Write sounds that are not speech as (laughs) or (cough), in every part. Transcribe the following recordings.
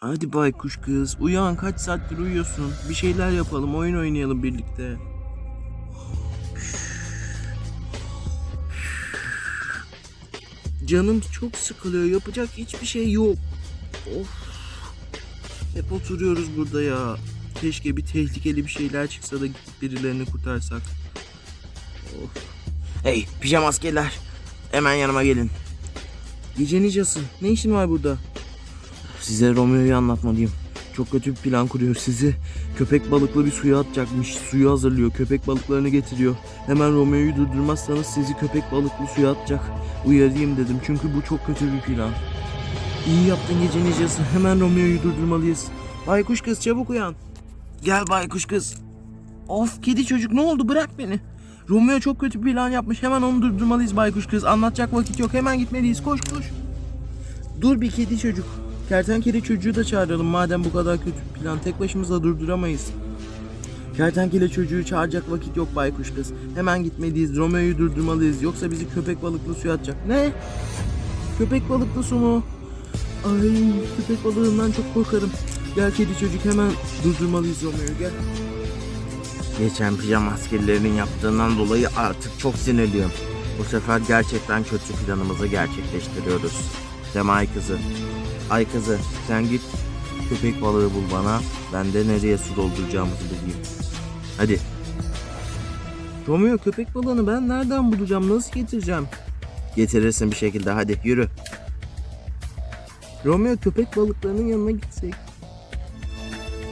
Hadi baykuş kız uyan kaç saattir uyuyorsun. Bir şeyler yapalım oyun oynayalım birlikte. Canım çok sıkılıyor yapacak hiçbir şey yok. Of. Hep oturuyoruz burada ya. Keşke bir tehlikeli bir şeyler çıksa da gidip birilerini kurtarsak. Of. Hey pijama askerler. Hemen yanıma gelin. Gece nicası. Ne işin var burada? Size Romeo'yu anlatmalıyım. Çok kötü bir plan kuruyor sizi. Köpek balıklı bir suya atacakmış. Suyu hazırlıyor. Köpek balıklarını getiriyor. Hemen Romeo'yu durdurmazsanız sizi köpek balıklı suya atacak. Uyarayım dedim çünkü bu çok kötü bir plan. İyi yaptın gece nicası. Hemen Romeo'yu durdurmalıyız. Baykuş kız çabuk uyan. Gel baykuş kız. Of kedi çocuk ne oldu bırak beni. Romeo çok kötü bir plan yapmış. Hemen onu durdurmalıyız baykuş kız. Anlatacak vakit yok. Hemen gitmeliyiz. Koş koş. Dur bir kedi çocuk. Kertenkele çocuğu da çağıralım madem bu kadar kötü plan. Tek başımıza durduramayız. Kertenkele çocuğu çağıracak vakit yok baykuş kız. Hemen gitmeliyiz. Romeo'yu durdurmalıyız. Yoksa bizi köpek balıklı suya atacak. Ne? Köpek balıklı su mu? Ay köpek balığından çok korkarım. Gel kedi çocuk hemen durdurmalıyız Romeo'yu gel. Geçen pijama askerlerinin yaptığından dolayı artık çok sinirliyim. Bu sefer gerçekten kötü planımızı gerçekleştiriyoruz. Deme ay kızı. Ay kızı sen git köpek balığı bul bana. Ben de nereye su dolduracağımızı bileyim. Hadi. Romeo köpek balığını ben nereden bulacağım? Nasıl getireceğim? Getirirsin bir şekilde hadi yürü. Romeo köpek balıklarının yanına gitsek.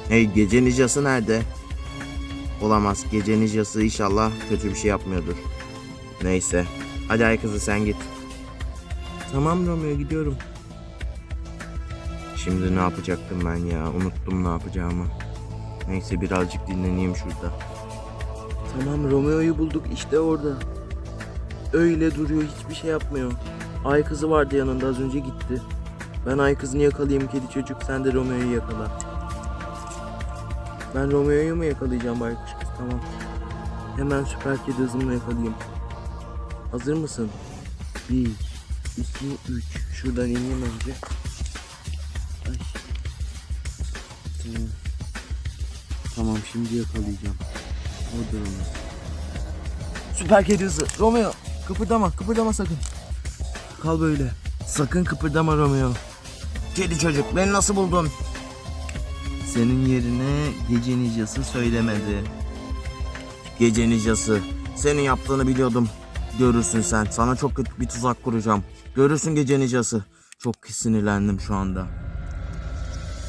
Hey gece nicası nerede? Olamaz. Gece nicası inşallah kötü bir şey yapmıyordur. Neyse. Hadi ay kızı sen git. Tamam Romeo gidiyorum. Şimdi ne yapacaktım ben ya? Unuttum ne yapacağımı. Neyse birazcık dinleneyim şurada. Tamam Romeo'yu bulduk işte orada. Öyle duruyor hiçbir şey yapmıyor. Ay kızı vardı yanında az önce gitti. Ben ay kızını yakalayayım kedi çocuk sen de Romeo'yu yakala. Ben Romeo'yu mu yakalayacağım baykuş kız tamam. Hemen süper kedi hızımla yakalayayım. Hazır mısın? 1, 2, 3. Şuradan ineyim önce. Ay. Tamam. Tamam şimdi yakalayacağım. Orada Romeo. Süper kedi hızı. Romeo kıpırdama kıpırdama sakın. Kal böyle. Sakın kıpırdama Romeo. Kedi çocuk beni nasıl buldun? Senin yerine gece nicası söylemedi. Gece nicası. Senin yaptığını biliyordum. Görürsün sen. Sana çok kötü bir tuzak kuracağım. Görürsün gece nicası. Çok sinirlendim şu anda.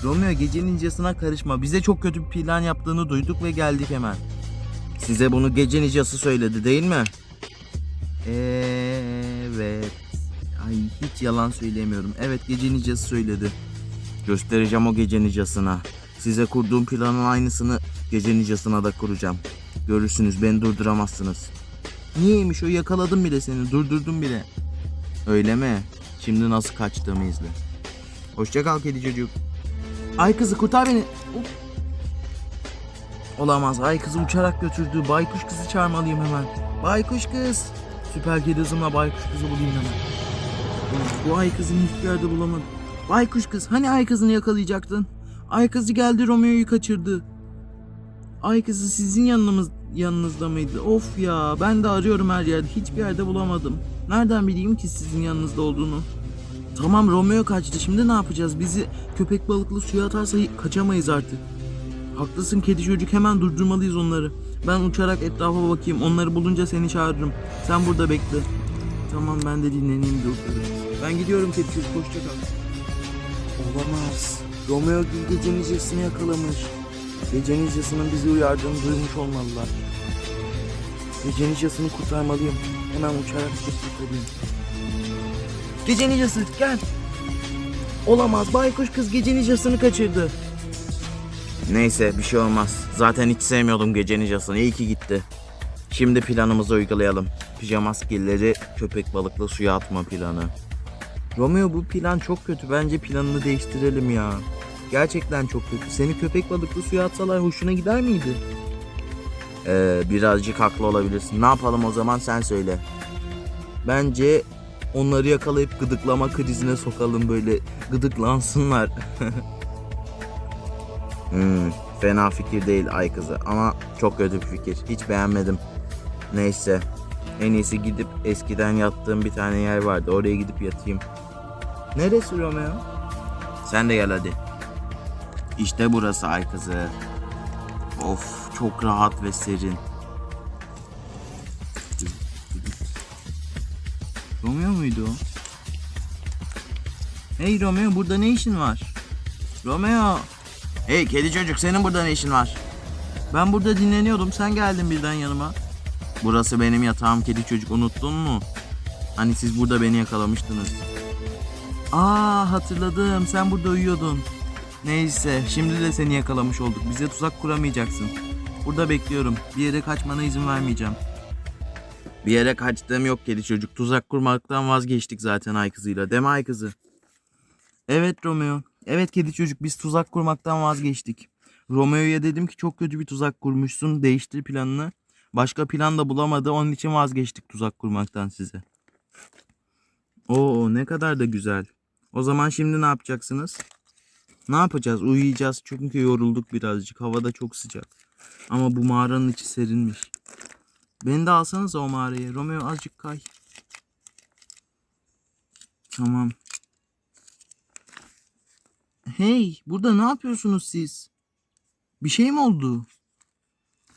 Romeo gece nicasına karışma. Bize çok kötü bir plan yaptığını duyduk ve geldik hemen. Size bunu gece nicası söyledi değil mi? Evet. Ay hiç yalan söylemiyorum. Evet gece nicası söyledi. Göstereceğim o gece nicasına. Size kurduğum planın aynısını gece nicasına da kuracağım. Görürsünüz beni durduramazsınız. Niyeymiş o yakaladım bile seni durdurdum bile. Öyle mi? Şimdi nasıl kaçtığımı izle. Hoşça kal kedi çocuk. Ay kızı kurtar beni. Hop. Olamaz. Ay kızı uçarak götürdü. Baykuş kızı çağırmalıyım hemen. Baykuş kız. Süper kedi hızımla baykuş kızı bulayım hemen. Bu ay kızını hiçbir yerde bulamadım. Baykuş kız hani ay kızını yakalayacaktın? Ay kızı geldi Romeo'yu kaçırdı. Ay kızı sizin yanınız, yanınızda mıydı? Of ya ben de arıyorum her yerde. Hiçbir yerde bulamadım. Nereden bileyim ki sizin yanınızda olduğunu? Tamam Romeo kaçtı. Şimdi ne yapacağız? Bizi köpek balıklı suya atarsa kaçamayız artık. Haklısın kedi çocuk hemen durdurmalıyız onları. Ben uçarak etrafa bakayım. Onları bulunca seni çağırırım. Sen burada bekle. Tamam ben de dinleneyim durdururuz. Ben gidiyorum kedi çocuk. Hoşça kal. Olamaz. Romeo gece nicesini yakalamış. Gece nicesinin bizi uyardığını duymuş olmalılar. Gece nicesini kurtarmalıyım. Hemen uçarak gidip kurtarayım. Gece nicesi gel. Olamaz. Baykuş kız gece nicesini kaçırdı. Neyse bir şey olmaz. Zaten hiç sevmiyordum gece nicasını. İyi ki gitti. Şimdi planımızı uygulayalım. Pijama skilleri köpek balıklı suya atma planı. Romeo bu plan çok kötü. Bence planını değiştirelim ya. Gerçekten çok kötü. Seni köpek balıklı suya atsalar hoşuna gider miydi? Ee, birazcık haklı olabilirsin. Ne yapalım o zaman sen söyle. Bence onları yakalayıp gıdıklama krizine sokalım böyle gıdıklansınlar. (laughs) Hmm, fena fikir değil ay kızı ama çok kötü bir fikir. Hiç beğenmedim. Neyse. En iyisi gidip eskiden yattığım bir tane yer vardı. Oraya gidip yatayım. Neresi Romeo? Sen de gel hadi. İşte burası ay kızı. Of çok rahat ve serin. Romeo muydu o? Hey Romeo burada ne işin var? Romeo. Hey kedi çocuk senin burada ne işin var? Ben burada dinleniyordum sen geldin birden yanıma. Burası benim yatağım kedi çocuk unuttun mu? Hani siz burada beni yakalamıştınız. Aa hatırladım sen burada uyuyordun. Neyse şimdi de seni yakalamış olduk. Bize tuzak kuramayacaksın. Burada bekliyorum. Bir yere kaçmana izin vermeyeceğim. Bir yere kaçtığım yok kedi çocuk. Tuzak kurmaktan vazgeçtik zaten ay kızıyla. Mi ay kızı? Evet Romeo. Evet kedi çocuk biz tuzak kurmaktan vazgeçtik. Romeo'ya dedim ki çok kötü bir tuzak kurmuşsun. Değiştir planını. Başka plan da bulamadı. Onun için vazgeçtik tuzak kurmaktan size. Oo ne kadar da güzel. O zaman şimdi ne yapacaksınız? Ne yapacağız? Uyuyacağız çünkü yorulduk birazcık. Havada çok sıcak. Ama bu mağaranın içi serinmiş. Beni de alsanız o mağaraya. Romeo azıcık kay. Tamam. Hey, burada ne yapıyorsunuz siz? Bir şey mi oldu?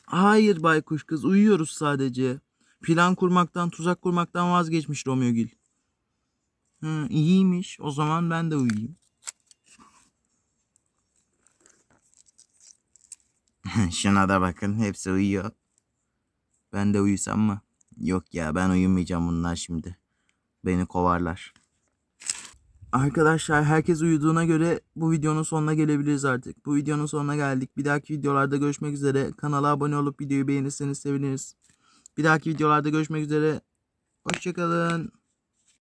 Hayır baykuş kız, uyuyoruz sadece. Plan kurmaktan, tuzak kurmaktan vazgeçmiş Romeogil. Hı, iyiymiş. O zaman ben de uyuyayım. (laughs) Şuna da bakın, hepsi uyuyor. Ben de uyusam mı? Yok ya, ben uyumayacağım bunlar şimdi. Beni kovarlar. Arkadaşlar herkes uyuduğuna göre bu videonun sonuna gelebiliriz artık. Bu videonun sonuna geldik. Bir dahaki videolarda görüşmek üzere. Kanala abone olup videoyu beğenirseniz seviniriz. Bir dahaki videolarda görüşmek üzere. Hoşçakalın.